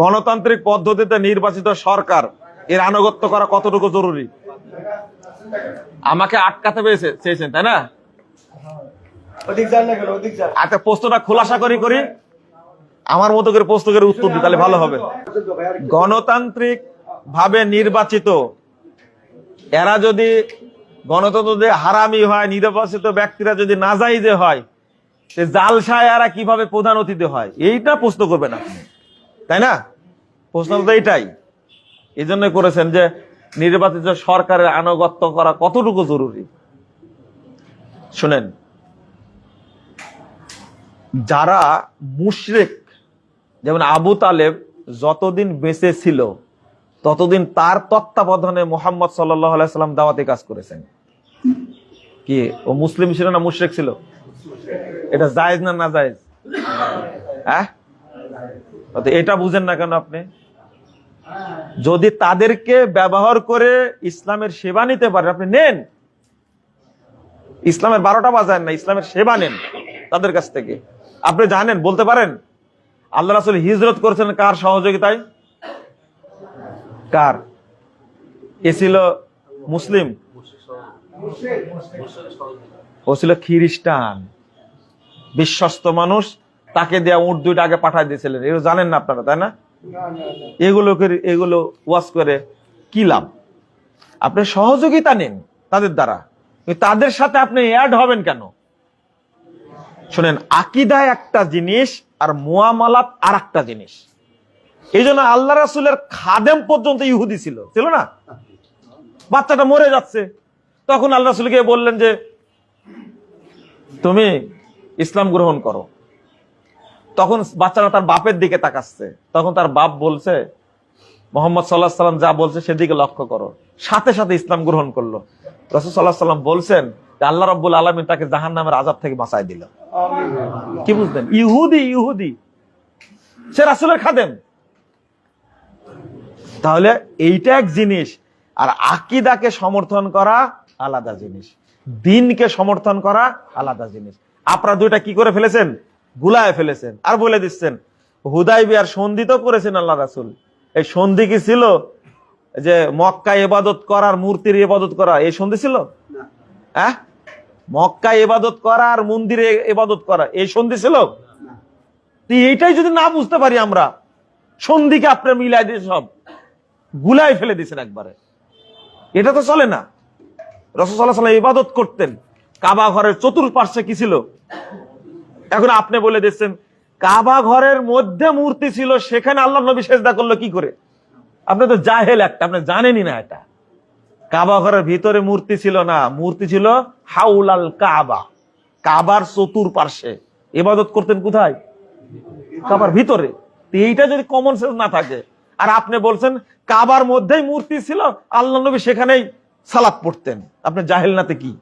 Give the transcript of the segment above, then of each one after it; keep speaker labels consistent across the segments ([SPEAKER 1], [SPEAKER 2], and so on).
[SPEAKER 1] গণতান্ত্রিক পদ্ধতিতে নির্বাচিত সরকার এর আনুগত্য করা কতটুকু জরুরি? আমাকে আটকাতে পেয়েছে চেয়েছেন তাই না?
[SPEAKER 2] না
[SPEAKER 1] একটা প্রশ্নটা খোলাসা করি করি। আমার মতো করে প্রশ্ন করে উত্তর দিই তাহলে ভালো হবে। গণতান্ত্রিক ভাবে নির্বাচিত এরা যদি গণতন্ত্র যে হারামি হয় নির্বাচিত ব্যক্তিরা যদি নাজাইজে হয় সে জালসায় এরা কীভাবে প্রধান অতিথি হয়? এইটা প্রশ্ন করবে আপনি তাই না? প্রশ্ন তো এটাই এই জন্য করেছেন যে নির্বাচিত সরকারের আনুগত্য করা কতটুকু জরুরি? শুনেন, যারা মুশরিক, যেমন আবু তালেব যতদিন বেঁচে ছিল, ততদিন তার তত্ত্বাবধানে মোহাম্মদ সাল্লাম দাওয়াতে কাজ করেছেন। কি, ও মুসলিম ছিল না মুশরিক ছিল? এটা জায়েজ না না জায়েজ? হ্যাঁ? এটা বুঝেন না কেন আপনি? যদি তাদেরকে ব্যবহার করে ইসলামের সেবা নিতে পারেন, আপনি নেন। ইসলামের বারোটা বাজায় না, ইসলামের সেবা নেন তাদের কাছ থেকে। আপনি জানেন, বলতে পারেন? আল্লাহ রাসুল হিজরত করেছেন কার সহযোগিতায়? কার? এ ছিল মুসলিম? ও ছিল খ্রিস্টান। বিশ্বস্ত মানুষ তাকে দেয়া উঠ দুইটা আগে পাঠাই দিয়েছিলেন। এগুলো জানেন না আপনারা, তাই না? এগুলোকে এগুলো ওয়াশ করে কি লাভ? আপনি সহযোগিতা নিন তাদের দ্বারা। তাদের সাথে আপনি অ্যাড হবেন কেন? শোনেন, আকিদায় একটা জিনিস আর মুয়ামালাত আর একটা জিনিস। এই জন্য আল্লাহ রাসুলের খাদেম পর্যন্ত ইহুদি ছিল। ছিল না? বাচ্চাটা মরে যাচ্ছে। তখন আল্লাহ রাসুলকে বললেন যে, তুমি ইসলাম গ্রহণ করো। তখন বাচ্চাটা তার বাপের দিকে তাকাচ্ছে। তখন তার বাপ বলছে, মোহাম্মদ সাল্লাহ সাল্লাম যা বলছে সেদিকে লক্ষ্য করো। সাথে সাথে ইসলাম গ্রহণ করল। রসুল সাল্লাহ সাল্লাম বলছেন আল্লাহ রব্বুল আলমী তাকে জাহান নামের আজাব থেকে বাঁচাই দিল। কি বুঝলেন? ইহুদি ইহুদি। সে রাসুলের খাদেম। তাহলে এইটা এক জিনিস, আর আকিদাকে সমর্থন করা আলাদা জিনিস। দিনকে সমর্থন করা আলাদা জিনিস। আপনারা দুইটা কি করে ফেলেছেন? গুলায় ফেলেছেন। আর বলে দিচ্ছেন হুদাই বিয়ার সন্ধি তো করেছেন আল্লাহ রাসুল। এই সন্ধি কি ছিল? যে মক্কা এবাদত করার মূর্তির ইবাদত করা এই সন্ধি ছিল? হ্যাঁ? মক্কা এবাদত করা আর মন্দিরে ইবাদত করা এই সন্ধি ছিল? এইটাই যদি না বুঝতে পারি আমরা সন্ধিকে আপনি মিলাই দিয়ে সব গুলাই ফেলে দিয়েছেন একবারে। এটা তো চলে না। রসসাল্লাহ সাল্লাম ইবাদত করতেন। কাবা ঘরের চতুর্পার্শ্বে কি ছিল? এখন আপনি বলে দিচ্ছেন, কাবা ঘরের মধ্যে মূর্তি ছিল, সেখানে আল্লাহ নবী সেজদা করল কি করে? আপনি তো জাহেল একটা, আপনি জানেনই না এটা। কাবা ঘরের ভিতরে মূর্তি ছিল না, মূর্তি ছিল হাউলাল কাবা। কাবার চতুর্পার্শ্বে ইবাদত করতেন কোথায়? কাবার ভিতরে। এইটা যদি কমন সেন্স না থাকে, আর আপনি বলছেন কাবার মধ্যেই মূর্তি ছিল, আল্লাহ নবী সেখানেই সালাত পড়তেন। আপনি জাহেল নাতে কি?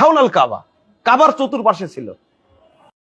[SPEAKER 1] হাউলাল কাবা। কাবার চতুর্পাশে ছিল।